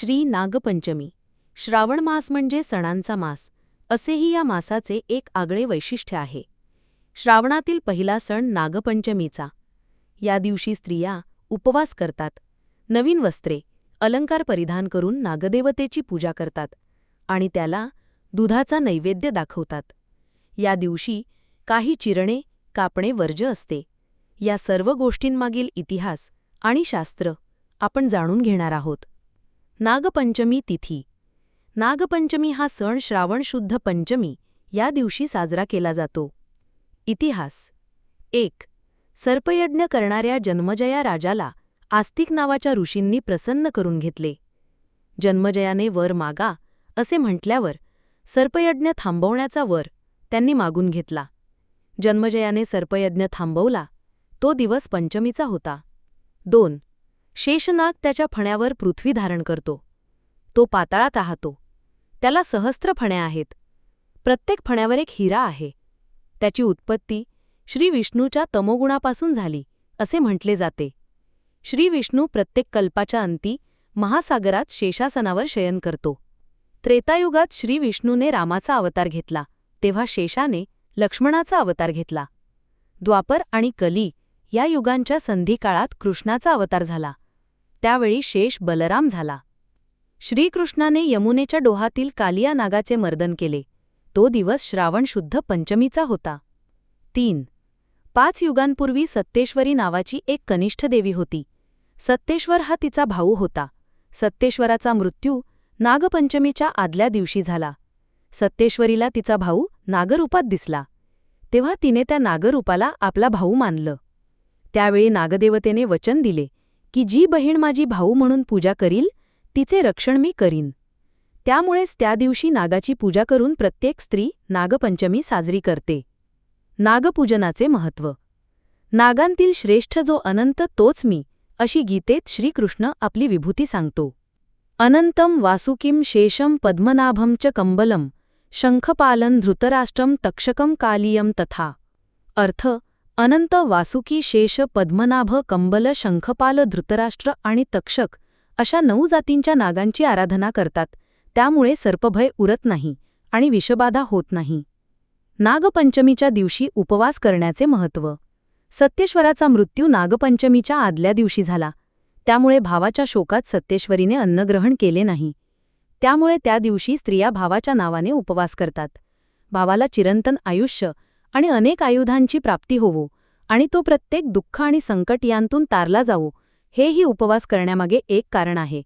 श्री नागपंचमी. श्रावण मास म्हणजे सणांचा मास असेही या मासाचे एक आगळे वैशिष्ट्य आहे. श्रावणातील पहिला सण नागपंचमीचा. या दिवशी स्त्रिया उपवास करतात नवीन वस्त्रे अलंकार परिधान करून नागदेवतेची पूजा करतात आणि त्याला दुधाचा नैवेद्य दाखवतात. या दिवशी काही चिरणे कापणे वर्ज असते. या सर्व गोष्टींमागील इतिहास आणि शास्त्र आपण जाणून घेणार आहोत. नागपंचमी तिथी. नागपंचमी हा सण श्रावण शुद्ध पंचमी या दिवशी साजरा केला जातो. इतिहास. एक. सर्पयज्ञ करणाऱ्या जन्मजया राजाला आस्तिक नावाच्या ऋषींनी प्रसन्न करून घेतले. जन्मजयाने वर मागा असे म्हटल्यावर सर्पयज्ञ थांबवण्याचा वर त्यांनी मागून घेतला. जन्मजयाने सर्पयज्ञ थांबवला तो दिवस पंचमीचा होता. दोन. शेषनाग त्याच्या फण्यावर पृथ्वी धारण करतो. तो पाताळात राहतो. त्याला सहस्त्र फण्या आहेत. प्रत्येक फण्यावर एक हिरा आहे. त्याची उत्पत्ती श्री विष्णूच्या तमोगुणापासून झाली असे म्हटले जाते. श्री विष्णू प्रत्येक कल्पाच्या अंती महासागरात शेषासनावर शयन करतो. त्रेतायुगात श्री विष्णूने रामाचा अवतार घेतला तेव्हा शेषाने लक्ष्मणाचा अवतार घेतला. द्वापर आणि कली या युगांच्या संधिकाळात कृष्णाचा अवतार झाला. त्यावेळी शेष बलराम झाला. श्रीकृष्णाने यमुनेच्या डोहातील कालिया नागाचे मर्दन केले. तो दिवस श्रावण शुद्ध पंचमीचा होता. तीन. पाच युगांपूर्वी सत्तेश्वरी नावाची एक कनिष्ठ देवी होती. सत्तेश्वर हा तिचा भाऊ होता. सत्तेश्वराचा मृत्यू नागपंचमीच्या आदल्या दिवशी झाला. सत्तेश्वरीला तिचा भाऊ नागरूपात दिसला. तेव्हा तिने त्या नागरूपाला आपला भाऊ मानलं. त्यावेळी नागदेवतेने वचन दिले की जी बहीण माझी भाऊ म्हणून पूजा करील तिचे रक्षण मी करीन. त्यामुळेच त्या दिवशी नागाची पूजा करून प्रत्येक स्त्री नागपंचमी साजरी करते. नागपूजनाचे महत्त्व नागांतील श्रेष्ठ जो अनंत तोच मी अशी गीतेत श्रीकृष्ण आपली विभूती सांगतो. अनंतम वासुकिम शेषम पद्मनाभम च कंबलम शंखपालन धृतराष्ट्रम तक्षकम कालियम तथा. अर्थ अनंत वासुकी शेष पद्मनाभ कंबल शंखपाल धृतराष्ट्र आणि तक्षक अशा नऊ जातींच्या नागांची आराधना करतात. त्यामुळे सर्पभय उरत नाही आणि विषबाधा होत नाही. नागपंचमीच्या दिवशी उपवास करण्याचे महत्त्व. सत्येश्वराचा मृत्यू नागपंचमीच्या आदल्या दिवशी झाला. त्यामुळे भावाच्या शोकात सत्येश्वरीने अन्नग्रहण केले नाही. त्यामुळे त्या दिवशी स्त्रिया भावाच्या नावाने उपवास करतात. भावाला चिरंतन आयुष्य आणि अनेक आयुधांची प्राप्ती होवो आणि तो प्रत्येक दुःख आणि संकट यांतून तारला जावो हेही उपवास करण्यामागे एक कारण आहे.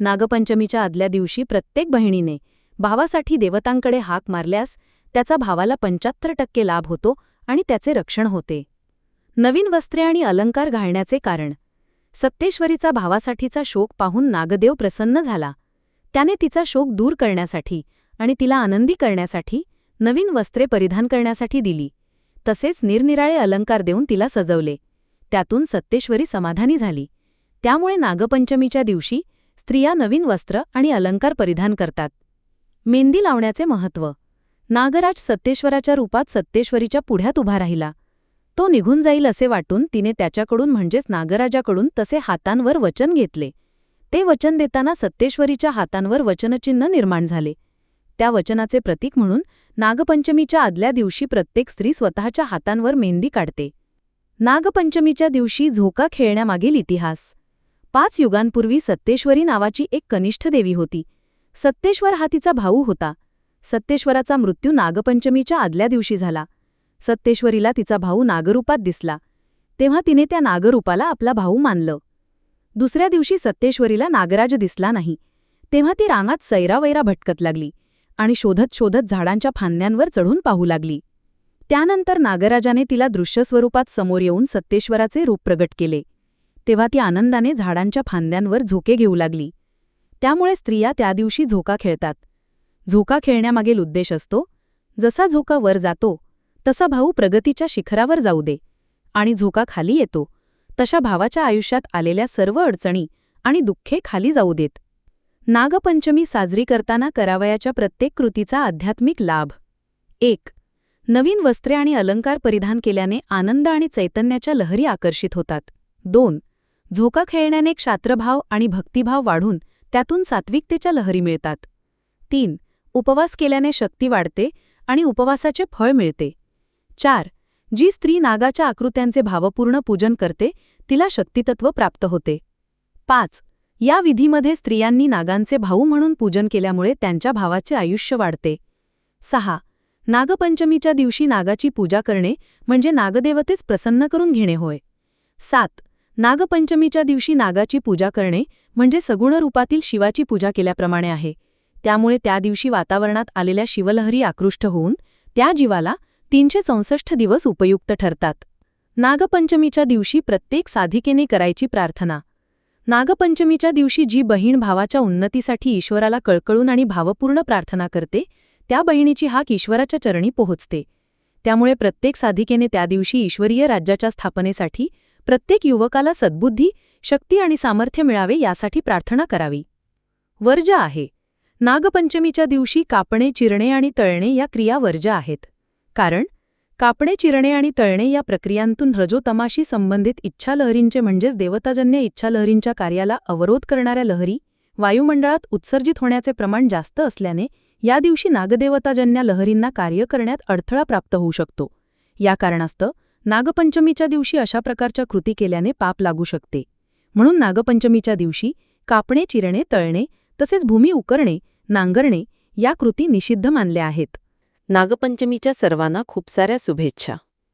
नागपंचमीच्या आदल्या दिवशी प्रत्येक बहिणीने भावासाठी देवतांकडे हाक मारल्यास त्याचा भावाला पंच्याहत्तर टक्के लाभ होतो आणि त्याचे रक्षण होते. नवीन वस्त्रे आणि अलंकार घालण्याचे कारण. सत्तेश्वरीचा भावासाठीचा शोक पाहून नागदेव प्रसन्न झाला. त्याने तिचा शोक दूर करण्यासाठी आणि तिला आनंदी करण्यासाठी नवीन वस्त्रे परिधान करण्यासाठी दिली. तसेच निरनिराळे अलंकार देऊन तिला सजवले. त्यातून सत्तेश्वरी समाधानी झाली. त्यामुळे नागपंचमीच्या दिवशी स्त्रिया नवीन वस्त्र आणि अलंकार परिधान करतात. मेंदी लावण्याचे महत्त्व. नागराज सत्तेश्वराच्या रूपात सत्तेश्वरीच्या पुढ्यात उभा राहिला. तो निघून जाईल असे वाटून तिने त्याच्याकडून म्हणजेच नागराजाकडून तसे हातांवर वचन घेतले. ते वचन देताना सत्तेश्वरीच्या हातांवर वचनचिन्ह निर्माण झाले. त्या वचनाचे प्रतीक म्हणून नागपंचमीच्या आदल्या दिवशी प्रत्येक स्त्री स्वतःच्या हातांवर मेहंदी काढते. नागपंचमीच्या दिवशी झोका खेळण्यामागील इतिहास. पाच युगांपूर्वी सत्तेश्वरी नावाची एक कनिष्ठ देवी होती. सत्तेश्वर हा तिचा भाऊ होता. सत्तेश्वराचा मृत्यू नागपंचमीच्या आदल्या दिवशी झाला. सत्तेश्वरीला तिचा भाऊ नागरूपात दिसला. तेव्हा तिने त्या नागरूपाला आपला भाऊ मानलं. दुसऱ्या दिवशी सत्तेश्वरीला नागराज दिसला नाही. तेव्हा ती रांगात सैरावैरा भटकत लागली. आणि शोधत शोधत झाडांच्या फांद्यांवर चढून पाहू लागली. त्यानंतर नागराजाने तिला दृश्यस्वरूपात समोर येऊन सत्तेश्वराचे रूप प्रगट केले. तेव्हा ती आनंदाने झाडांच्या फांद्यांवर झोके घेऊ लागली. त्यामुळे स्त्रिया त्या दिवशी झोका खेळतात. झोका खेळण्यामागील उद्देश असतो जसा झोका वर जातो तसा भाऊ प्रगतीच्या शिखरावर जाऊ दे आणि झोका खाली येतो तशा भावाच्या आयुष्यात आलेल्या सर्व अडचणी आणि दुःखे खाली जाऊ देत. नागपंचमी साजरी करताना करावयाच्या प्रत्येक कृतीचा आध्यात्मिक लाभ. एक नवीन वस्त्रे आणि अलंकार परिधान केल्याने आनंद आणि चैतन्याच्या लहरी आकर्षित होतात. दोन झोका खेळण्याने क्षात्रभाव आणि भक्तिभाव वाढून त्यातून सात्विकतेच्या लहरी मिळतात. तीन उपवास केल्याने शक्ती वाढते आणि उपवासाचे फळ मिळते. चार जी स्त्री नागाच्या आकृत्यांचे भावपूर्ण पूजन करते तिला शक्तितत्व प्राप्त होते. पाच या विधीमध्ये स्त्रियांनी नागांचे भाऊ म्हणून पूजन केल्यामुळे त्यांच्या भावाचे आयुष्य वाढते. सहा. नागपंचमीच्या दिवशी नागाची पूजा करणे म्हणजे नागदेवतेच प्रसन्न करून घेणे होय. सात. नागपंचमीच्या दिवशी नागाची पूजा करणे म्हणजे सगुण रूपातील शिवाची पूजा केल्याप्रमाणे आहे. त्यामुळे त्या दिवशी वातावरणात आलेल्या शिवलहरी आकृष्ट होऊन त्या जीवाला तीनशे चौसष्ट दिवस उपयुक्त ठरतात. नागपंचमीच्या दिवशी प्रत्येक साधिकेने करायची प्रार्थना. नागपंचमीच्या दिवशी जी बहीण भावाच्या उन्नतीसाठी ईश्वराला कळकळून आणि भावपूर्ण प्रार्थना करते त्या बहिणीची हाक ईश्वराच्या चरणी पोहोचते. त्यामुळे प्रत्येक साधिकेने त्या दिवशी ईश्वरीय राज्याच्या स्थापनेसाठी प्रत्येक युवकाला सद्बुद्धी शक्ती आणि सामर्थ्य मिळावे यासाठी प्रार्थना करावी. वर्ज आहे. नागपंचमीच्या दिवशी कापणे चिरणे आणि तळणे या क्रिया वर्ज आहेत. कारण कापणे चिरणे आणि तळणे या प्रक्रियांतून रजोतमाशी संबंधित इच्छालहरींचे म्हणजेच देवताजन्य इच्छालहरींच्या कार्याला अवरोध करणाऱ्या लहरी वायुमंडळात उत्सर्जित होण्याचे प्रमाण जास्त असल्याने या दिवशी नागदेवताजन्य लहरींना कार्य करण्यात अडथळा प्राप्त होऊ शकतो. या कारणास्तव नागपंचमीच्या दिवशी अशा प्रकारच्या कृती केल्याने पाप लागू शकते. म्हणून नागपंचमीच्या दिवशी कापणे चिरणे तळणे तसेच भूमी उकरणे नांगरणे या कृती निषिद्ध मानल्या आहेत. नागपंचमीच्या सर्वांना खूप साऱ्या शुभेच्छा.